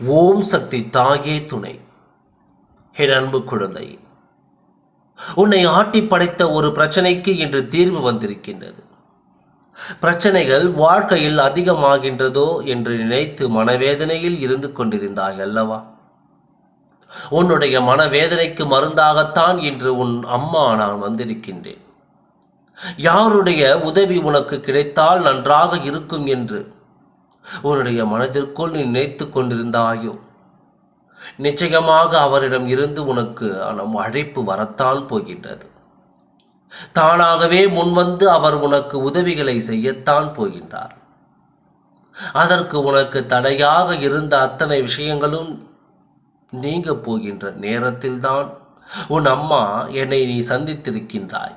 ஓம் சக்தி தாயே துணை. என் அன்பு குழந்தை உன்னை ஆட்டி படைத்த ஒரு பிரச்சனைக்கு இன்று தீர்வு வந்திருக்கின்றது. பிரச்சனைகள் வாழ்க்கையில் அதிகமாகின்றதோ என்று நினைத்து மனவேதனையில் இருந்து கொண்டிருந்தாய் அல்லவா? உன்னுடைய மனவேதனைக்கு மருந்தாகத்தான் இன்று உன் அம்மா நான் வந்திருக்கின்றேன். யாருடைய உதவி உனக்கு கிடைத்தால் நன்றாக இருக்கும் என்று உன்னுடைய மனதிற்குள் நீ நினைத்து கொண்டிருந்தாயோ? நிச்சயமாக அவரிடம் இருந்து உனக்கு நம் அழைப்பு வரத்தான் போகின்றது. தானாகவே முன்வந்து அவர் உனக்கு உதவிகளை செய்யத்தான் போகின்றார். அதற்கு உனக்கு தடையாக இருந்த அத்தனை விஷயங்களும் நீங்க போகின்ற நேரத்தில்தான் உன் அம்மா என்னை நீ சந்தித்திருக்கின்றாய்.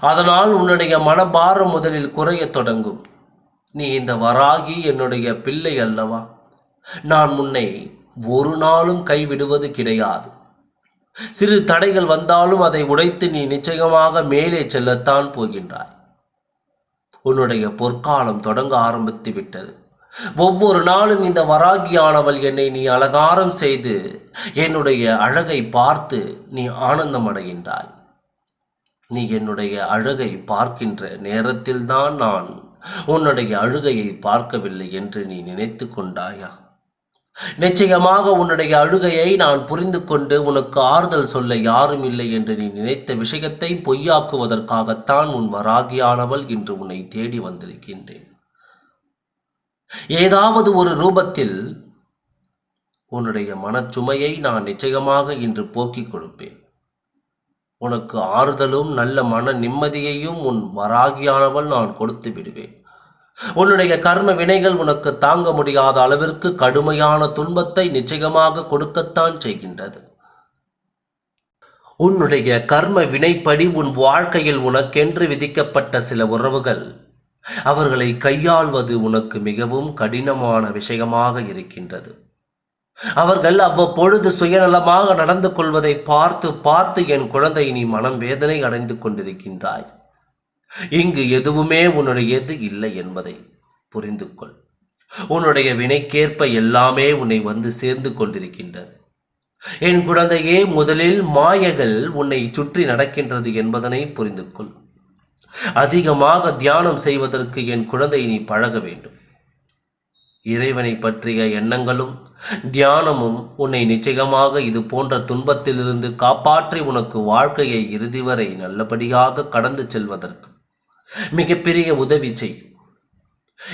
அதனால் உன்னுடைய மனபாரம் முதலில் குறையத் தொடங்கும். நீ இந்த வராகி என்னுடைய பிள்ளை அல்லவா? நான் முன்னை ஒரு நாளும் கைவிடுவது கிடையாது. சிறு தடைகள் வந்தாலும் அதை உடைத்து நீ நிச்சயமாக மேலே செல்லத்தான் போகின்றாய். உன்னுடைய பொற்காலம் தொடங்க ஆரம்பித்து விட்டது. ஒவ்வொரு நாளும் இந்த வராகியானவள் என்னை நீ அலங்காரம் செய்து என்னுடைய அழகை பார்த்து நீ ஆனந்தம் அடைகின்றாய் நீ என்னுடைய அழகை பார்க்கின்ற நேரத்தில்தான் நான் உன்னுடைய அழுகையை பார்க்கவில்லை என்று நீ நினைத்து கொண்டாயா நிச்சயமாக உன்னுடைய அழுகையை நான் புரிந்து கொண்டு உனக்கு ஆறுதல் சொல்ல யாரும் இல்லை என்று நீ நினைத்த விஷயத்தை பொய்யாக்குவதற்காகத்தான் உன் வராகியானவள் இன்று உன்னை தேடி வந்திருக்கின்றேன். ஏதாவது ஒரு ரூபத்தில் உன்னுடைய மனச்சுமையை நான் நிச்சயமாக இன்று போக்கிக் கொடுப்பேன். உனக்கு ஆறுதலும் நல்ல மன நிம்மதியையும் உன் வராகியானவள் நான் கொடுத்து விடுவேன். உன்னுடைய கர்ம வினைகள் உனக்கு தாங்க முடியாத அளவிற்கு கடுமையான துன்பத்தை நிச்சயமாக கொடுக்கத்தான் செய்கின்றது. உன்னுடைய கர்ம வினைப்படி உன் வாழ்க்கையில் உனக்கென்று விதிக்கப்பட்ட சில உறவுகள் அவர்களை கையாள்வது உனக்கு மிகவும் கடினமான விஷயமாக இருக்கின்றது. அவர்கள் அவ்வப்பொழுது சுயநலமாக நடந்து கொள்வதை பார்த்து பார்த்து என் குழந்தை நீ மனம் வேதனை அடைந்து கொண்டிருக்கின்றாய். இங்கு எதுவுமே உன்னுடையது இல்லை என்பதை புரிந்து கொள். உன்னுடைய வினைக்கேற்ப எல்லாமே உன்னை வந்து சேர்ந்து கொண்டிருக்கின்றது. என் குழந்தையே முதலில் மாயைகள் உன்னை சுற்றி நடக்கின்றது என்பதனை புரிந்து கொள். அதிகமாக தியானம் செய்வதற்கு என் குழந்தை நீ பழக வேண்டும். இறைவனை பற்றிய எண்ணங்களும் தியானமும் உன்னை நிச்சயமாக இது போன்ற துன்பத்திலிருந்து காப்பாற்றி உனக்கு வாழ்க்கையை இறுதி வரை நல்லபடியாக கடந்து செல்வதற்கு மிகப்பெரிய உதவி செய்யும்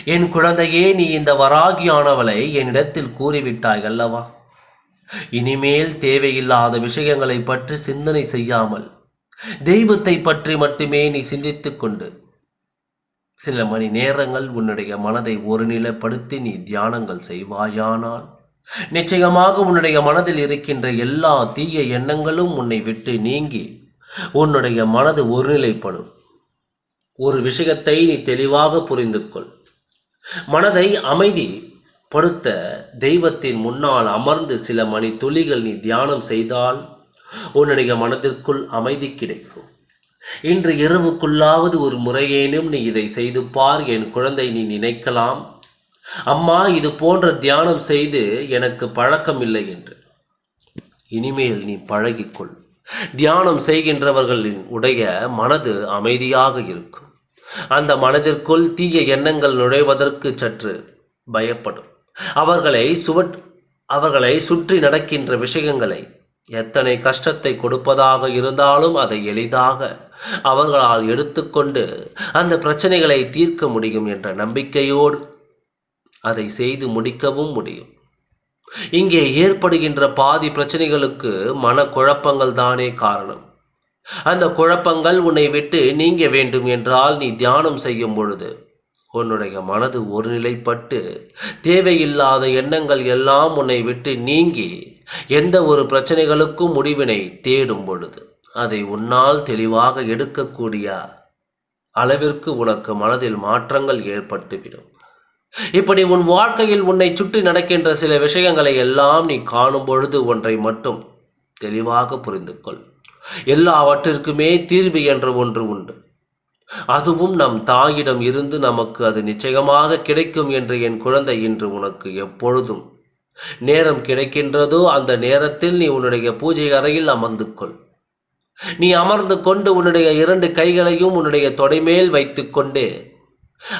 என் குழந்தையே நீ இந்த வராகியானவளை என்னிடத்தில் கூறிவிட்டாய் அல்லவா? இனிமேல் தேவையில்லாத விஷயங்களை பற்றி சிந்தனை செய்யாமல் தெய்வத்தை பற்றி மட்டுமே நீ சிந்தித்துக் கொண்டு சில மணி நேரங்கள் உன்னுடைய மனதை ஒருநிலைப்படுத்தி நீ தியானங்கள் செய்வாயானால் நிச்சயமாக உன்னுடைய மனதில் இருக்கின்ற எல்லா தீய எண்ணங்களும் உன்னை விட்டு நீங்கி உன்னுடைய மனது ஒருநிலைப்படும். ஒரு விஷயத்தை நீ தெளிவாக புரிந்து கொள் மனதை அமைதி படுத்த தெய்வத்தின் முன்னால் அமர்ந்து சில மணி துளிகள் நீ தியானம் செய்தால் உன்னுடைய மனதிற்குள் அமைதி கிடைக்கும். இன்று இரவுக்குள்ளாவது ஒரு முறையேனும் நீ இதை செய்து பார் என் குழந்தை நீ நினைக்கலாம். அம்மா இது போன்ற தியானம் செய்து எனக்கு பழக்கம் இல்லை என்று. இனிமேல் நீ பழகிக்கொள். தியானம் செய்கின்றவர்களின் உடைய மனது அமைதியாக இருக்கும். அந்த மனதிற்குள் தீய எண்ணங்கள் நுழைவதற்கு சற்று பயப்படும். அவர்களை சுவட் அவர்களை சுற்றி நடக்கின்ற விஷயங்களை எத்தனை கஷ்டத்தை கொடுப்பதாக இருந்தாலும் அதை எளிதாக அவர்களால் எடுத்துக்கொண்டு அந்த பிரச்சனைகளை தீர்க்க முடியும் என்ற நம்பிக்கையோடு அதை செய்து முடிக்கவும் முடியும். இங்கே ஏற்படுகின்ற பாதி பிரச்சனைகளுக்கு மன குழப்பங்கள் தானே காரணம். அந்த குழப்பங்கள் உன்னை விட்டு நீங்க வேண்டும் என்றால் நீ தியானம் செய்யும் பொழுது உன்னுடைய மனது ஒருநிலைப்பட்டு தேவையில்லாத எண்ணங்கள் எல்லாம் உன்னை விட்டு நீங்கி எந்த ஒரு பிரச்சனைகளுக்கும் முடிவினை தேடும் பொழுது அதை உன்னால் தெளிவாக எடுக்கக்கூடிய அளவிற்கு உனக்கு மனதில் மாற்றங்கள் ஏற்பட்டுவிடும் இப்படி உன் வாழ்க்கையில் உன்னை சுற்றி நடக்கின்ற சில விஷயங்களை எல்லாம் நீ காணும் பொழுது ஒன்றை மட்டும் தெளிவாக புரிந்து கொள் எல்லாவற்றிற்குமே தீர்வு என்ற ஒன்று உண்டு. அதுவும் நம் தாயிடம் இருந்து நமக்கு அது நிச்சயமாக கிடைக்கும் என்று என் குழந்தை இன்று உனக்கு எப்பொழுதும் நேரம் கிடைக்கின்றதோ அந்த நேரத்தில் நீ உன்னுடைய பூஜை அறையில் அமர்ந்து கொள் நீ அமர்ந்து கொண்டு உன்னுடைய இரண்டு கைகளையும் உன்னுடைய தொடைமேல் வைத்துக்கொண்டு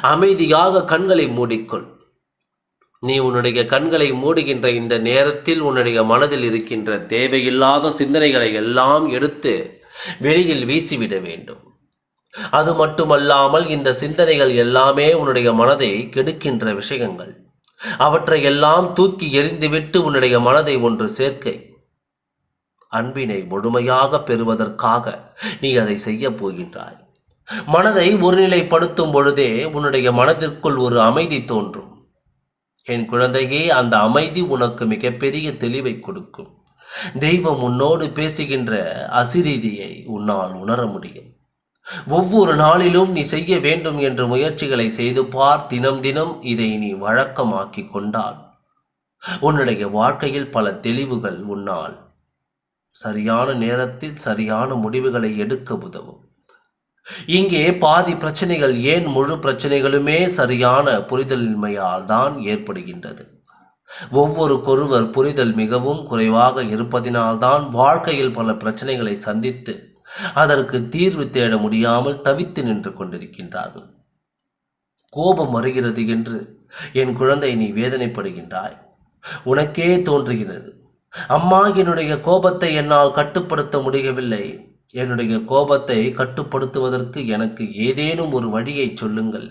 அமைதியாக கண்களை மூடிக்கொள். நீ உன்னுடைய கண்களை மூடுகின்ற இந்த நேரத்தில் உன்னுடைய மனதில் இருக்கின்ற தேவையில்லாத சிந்தனைகளை எல்லாம் எடுத்து வெளியில் வீசிவிட வேண்டும். அது மட்டுமல்லாமல் இந்த சிந்தனைகள் எல்லாமே உன்னுடைய மனதை கெடுக்கின்ற விஷயங்கள். அவற்றை எல்லாம் தூக்கி எறிந்துவிட்டு உன்னுடைய மனதை ஒன்று சேர்க்கை. அன்பினை முழுமையாக பெறுவதற்காக நீ அதை செய்ய போகின்றாய். மனதை ஒருநிலைப்படுத்தும் பொழுதே உன்னுடைய மனதிற்குள் ஒரு அமைதி தோன்றும். என் குழந்தையே அந்த அமைதி உனக்கு மிகப்பெரிய தெளிவை கொடுக்கும். தெய்வம் உன்னோடு பேசுகின்ற அசிரீதியை உன்னால் உணர முடியும். ஒவ்வொரு நாளிலும் நீ செய்ய வேண்டும் என்ற முயற்சிகளை செய்து பார். தினம் தினம் இதை நீ வழக்கமாக்கி கொண்டால் உன்னுடைய வாழ்க்கையில் பல தெளிவுகள் உன்னால் சரியான நேரத்தில் சரியான முடிவுகளை எடுக்க உதவும். இங்கே பாதி பிரச்சனைகள் ஏன் முழு பிரச்சனைகளுமே சரியான புரிதலின்மையால் தான் ஏற்படுகின்றது. ஒவ்வொரு கொருவர் புரிதல் மிகவும் குறைவாக இருப்பதினால்தான் வாழ்க்கையில் பல பிரச்சனைகளை சந்தித்து அதற்கு தீர்வு தேட முடியாமல் தவித்து நின்று கொண்டிருக்கின்றார்கள். கோபம் வருகிறது என்று என் குழந்தை நீ வேதனைப்படுகின்றாய். உனக்கே தோன்றுகிறது. அம்மா என்னுடைய கோபத்தை என்னால் கட்டுப்படுத்த முடியவில்லை. என்னுடைய கோபத்தை கட்டுப்படுத்துவதற்கு எனக்கு ஏதேனும் ஒரு வழியை சொல்லுங்கள்.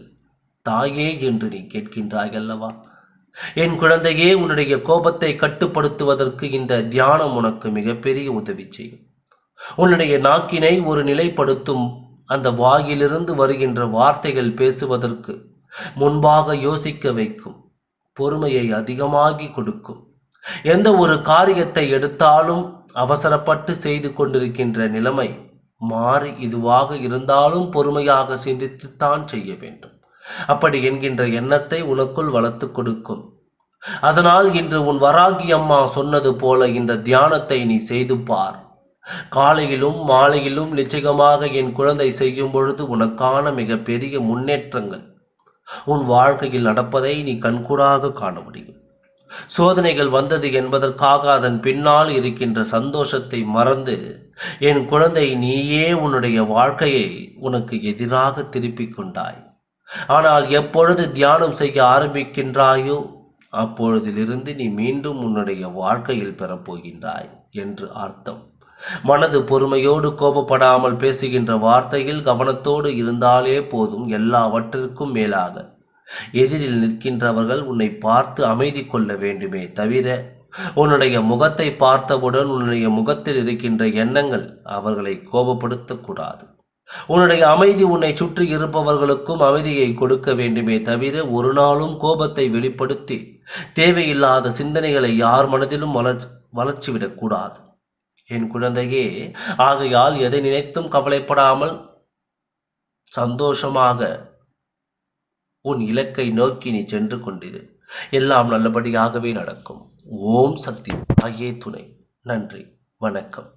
தாயே என்று நீ கேட்கின்றாய் அல்லவா? என் குழந்தையே உன்னுடைய கோபத்தை கட்டுப்படுத்துவதற்கு இந்த தியானம் உனக்கு மிகப்பெரிய உதவி செய்யும். உன்னுடைய நாக்கினை ஒரு நிலைப்படுத்தும். அந்த வாயிலிருந்து வருகின்ற வார்த்தைகள் பேசுவதற்கு முன்பாக யோசிக்க வைக்கும். பொறுமையை அதிகமாகி கொடுக்கும். எந்த ஒரு காரியத்தை எடுத்தாலும் அவசரப்பட்டு செய்து கொண்டிருக்கின்ற நிலைமை மாறி இதுவாக இருந்தாலும் பொறுமையாக சிந்தித்துத்தான் செய்ய வேண்டும். அப்படி என்கின்ற எண்ணத்தை உனக்குள் வளர்த்து கொடுக்கும். அதனால் இன்று உன் வராகி அம்மா சொன்னது போல இந்த தியானத்தை நீ செய்து பார். காலையிலும் மாலையிலும் நிச்சயமாக என் குழந்தை செய்யும் பொழுது உனக்கான மிகப்பெரிய முன்னேற்றங்கள் உன் வாழ்க்கையில் நடப்பதை நீ கண்கூடாக காண முடியும். சோதனைகள் வந்தது என்பதற்காக அதன் பின்னால் இருக்கின்ற சந்தோஷத்தை மறந்து என் குழந்தை நீயே உன்னுடைய வாழ்க்கையை உனக்கு எதிராக திருப்பிக் கொண்டாய். ஆனால் எப்பொழுது தியானம் செய்ய ஆரம்பிக்கின்றாயோ அப்பொழுதிலிருந்து நீ மீண்டும் உன்னுடைய வாழ்க்கையில் பெறப்போகின்றாய் என்று அர்த்தம். மனது பொறுமையோடு கோபப்படாமல் பேசுகின்ற வார்த்தையில் கவனத்தோடு இருந்தாலே போதும் எல்லாவற்றிற்கும் மேலாக. எதிரில் நிற்கின்றவர்கள் உன்னை பார்த்து அமைதி கொள்ள வேண்டுமே தவிர உன்னுடைய முகத்தை பார்த்தவுடன் உன்னுடைய முகத்தில் இருக்கின்ற எண்ணங்கள் அவர்களை கோபப்படுத்தக்கூடாது. உன்னுடைய அமைதி உன்னை சுற்றி இருப்பவர்களுக்கும் அமைதியை கொடுக்க வேண்டுமே தவிர ஒரு நாளும் கோபத்தை வெளிப்படுத்தி தேவையில்லாத சிந்தனைகளை யார் மனதிலும் வளர்ச்சி வளர்ச்சிவிடக்கூடாது. என் குழந்தையே ஆகையால் எதை நினைத்தும் கவலைப்படாமல் சந்தோஷமாக உன் இலக்கை நோக்கி நீ சென்று கொண்டிரு. எல்லாம் நல்லபடியாகவே நடக்கும். ஓம் சக்தி ஆகியே துணை. நன்றி வணக்கம்.